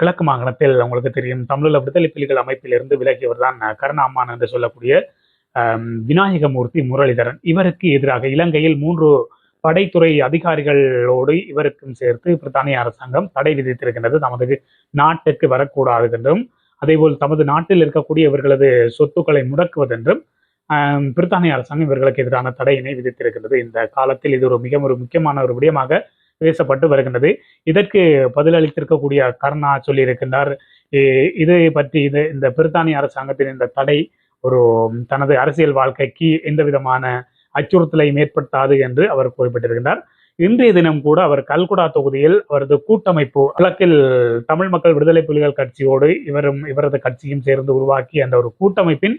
கிழக்கு மாகாணத்தில் உங்களுக்கு தெரியும். தமிழீழ விடுதலை புலிகள் அமைப்பிலிருந்து விலகியவர் தான் கருணாமான் என்று சொல்லக்கூடிய விநாயகமூர்த்தி முரளிதரன். இவருக்கு எதிராக இலங்கையில் மூன்று படைத்துறை அதிகாரிகளோடு இவருக்கும் சேர்த்து பிரித்தானிய அரசாங்கம் தடை விதித்திருக்கின்றது. தமது நாட்டுக்கு வரக்கூடாது என்றும் அதேபோல் தமது நாட்டில் இருக்கக்கூடிய இவர்களது சொத்துக்களை முடக்குவதென்றும் பிரித்தானிய அரசாங்கம் இவர்களுக்கு எதிரான தடையினை விதித்திருக்கின்றது. இந்த காலத்தில் இது ஒரு மிக ஒரு முக்கியமான ஒரு விடயமாக பேசப்பட்டு வருகின்றது. இதற்கு பதிலளித்திருக்கக்கூடிய கர்ணா சொல்லியிருக்கின்றார். இதை பற்றி இது இந்த பிரித்தானிய அரசாங்கத்தின் இந்த தடை ஒரு தனது அரசியல் வாழ்க்கைக்கு எந்த விதமான அச்சுறுத்தலையும் ஏற்படுத்தாது என்று அவர் குறிப்பிட்டிருக்கின்றார். இன்றைய தினம் கூட அவர் கல்குடா தொகுதியில் அவரது கூட்டமைப்பு வழக்கில் தமிழ் மக்கள் விடுதலை புலிகள் கட்சியோடு இவரும் இவரது கட்சியும் சேர்ந்து உருவாக்கி அந்த ஒரு கூட்டமைப்பின்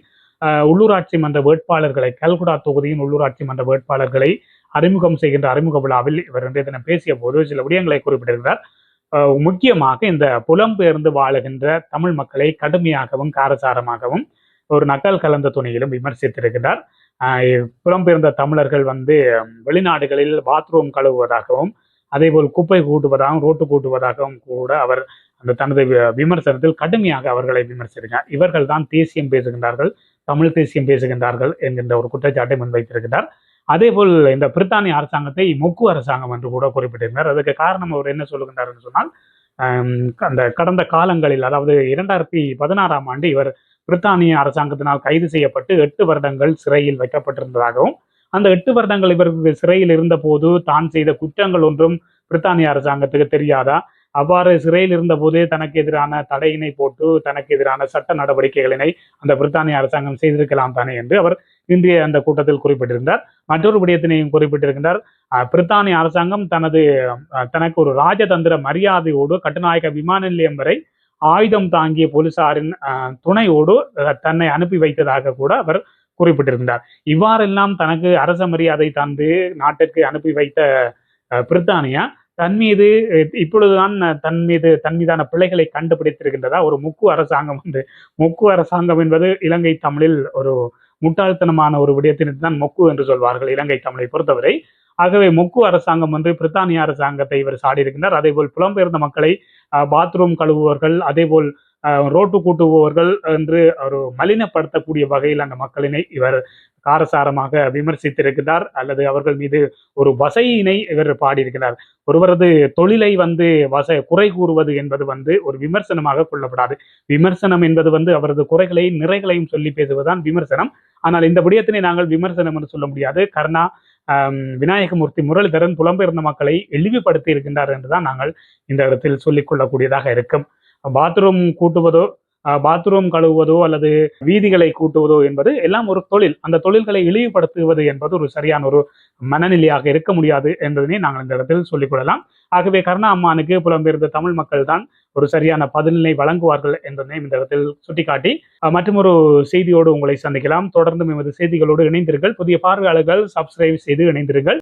உள்ளூராட்சி மன்ற வேட்பாளர்களை கல்குடா தொகுதியின் உள்ளூராட்சி மன்ற வேட்பாளர்களை அறிமுகம் செய்கின்ற அறிமுக விழாவில் இவர் இன்றைய தினம் பேசிய போது சில விடயங்களை குறிப்பிட்டிருக்கிறார். முக்கியமாக இந்த புலம்பெயர்ந்து வாழுகின்ற தமிழ் மக்களை கடுமையாகவும் காரசாரமாகவும் ஒரு நக்கல் கலந்த துணியிலும் விமர்சித்திருக்கிறார். ஆஹ் புலம்பெயர்ந்த தமிழர்கள் வந்து வெளிநாடுகளில் பாத்ரூம் கழுவுவதாகவும் அதேபோல் குப்பை கூட்டுவதாகவும் ரோட்டு கூட்டுவதாகவும் கூட அவர் அந்த தனது வி- விமர்சனத்தில் கடுமையாக அவர்களை விமர்சித்திருக்கிறார் இவர்கள் தான் தேசியம் பேசுகின்றார்கள் தமிழ் தேசியம் பேசுகின்றார்கள் என்கின்ற ஒரு குற்றச்சாட்டை முன்வைத்திருக்கிறார். அதேபோல் இந்த பிரித்தானிய அரசாங்கத்தை மொக்கு அரசாங்கம் என்று கூட குறிப்பிட்டிருந்தார். அதுக்கு காரணம் அவர் என்ன சொல்லுகின்றார் என்று சொன்னால் அந்த கடந்த காலங்களில் அதாவது இரண்டாயிரத்தி பதினாறாம் ஆண்டு இவர் பிரித்தானிய அரசாங்கத்தினால் கைது செய்யப்பட்டு எட்டு வருடங்கள் சிறையில் வைக்கப்பட்டிருந்ததாகவும் அந்த எட்டு வருடங்கள் இவர் சிறையில் இருந்தபோது தான் செய்த குற்றங்கள் ஒன்றும் பிரித்தானிய அரசாங்கத்துக்கு தெரியாதா? அவ்வாறு சிறையில் இருந்தபோதே தனக்கு எதிரான தடையினை போட்டு தனக்கு எதிரான சட்ட நடவடிக்கைகளினை அந்த பிரித்தானிய அரசாங்கம் செய்திருக்கலாம் தானே என்று அவர் இன்றைய அந்த கூட்டத்தில் குறிப்பிட்டிருந்தார். மற்றொரு விடயத்தினையும் குறிப்பிட்டிருக்கின்றார் பிரித்தானிய அரசாங்கம் தனது தனக்கு ஒரு ராஜதந்திர மரியாதையோடு கட்டுநாயக விமான நிலையம் வரை ஆயுதம் தாங்கிய போலீசாரின் அஹ், துணையோடு தன்னை அனுப்பி வைத்ததாக கூட அவர் குறிப்பிட்டிருந்தார். இவ்வாறெல்லாம் தனக்கு அரச மரியாதை தந்து நாட்டிற்கு அனுப்பி வைத்த பிரித்தானியா தன் மீது இப்பொழுதுதான் தன் மீது தன் மீதான பிழைகளை கண்டுபிடித்திருக்கின்றதா ஒரு முக்கு அரசாங்கம் வந்து முக்கு அரசாங்கம் என்பது இலங்கை தமிழில் ஒரு முட்டாள்தனமான ஒரு விடயத்தினை தான் மொக்கு என்று சொல்வார்கள் இலங்கை தமிழை பொறுத்தவரை. ஆகவே மொக்கு அரசாங்கம் வந்து பிரித்தானிய அரசாங்கத்தை இவர் சாடியிருக்கின்றார். அதேபோல் புலம்பெயர்ந்த மக்களை பாத்ரூம் கழுவுவர்கள் அதேபோல் ரோட்டு கூட்டுபவர்கள் என்று ஒரு மலினப்படுத்தக்கூடிய வகையில் அந்த மக்களினை இவர் காரசாரமாக விமர்சித்திருக்கிறார் அல்லது அவர்கள் மீது ஒரு வசையினை இவர் பாடியிருக்கிறார். ஒருவரது தொழிலை வந்து வச குறை கூறுவது என்பது வந்து ஒரு விமர்சனமாக கொள்ளப்படாது. விமர்சனம் என்பது வந்து அவரது குறைகளையும் நிறைகளையும் சொல்லி பேசுவதுதான் விமர்சனம். ஆனால் இந்த விடயத்தினை நாங்கள் விமர்சனம் என்று சொல்ல முடியாது. கருணா விநாயகமூர்த்தி முரளிதரன் புலம்பெயர்ந்த மக்களை இழிவுபடுத்தி இருக்கின்றார் என்றுதான் நாங்கள் இந்த இடத்தில் சொல்லிக் கொள்ளக்கூடியதாக இருக்கும். பாத்ரூம் கூட்டுவதோ பாத்ரூம் கழுவுவதோ அல்லது வீதிகளை கூட்டுவதோ என்பது எல்லாம் ஒரு தொழில். அந்த தொழில்களை இழிவுபடுத்துவது என்பது ஒரு சரியான ஒரு மனநிலையாக இருக்க முடியாது என்பதனை நாங்கள் இந்த இடத்தில் சொல்லிக் கொள்ளலாம். ஆகவே கருணா அம்மானுக்கு புலம்பெயர்ந்த தமிழ் மக்கள் தான் ஒரு சரியான பதிலினை வழங்குவார்கள் என்பதனை இந்த இடத்தில் சுட்டிக்காட்டி மற்றும் ஒரு செய்தியோடு உங்களை சந்திக்கலாம். தொடர்ந்து எமது செய்திகளோடு இணைந்திருங்கள். புதிய பார்வையாளர்கள் சப்ஸ்கிரைப் செய்து இணைந்திருங்கள்.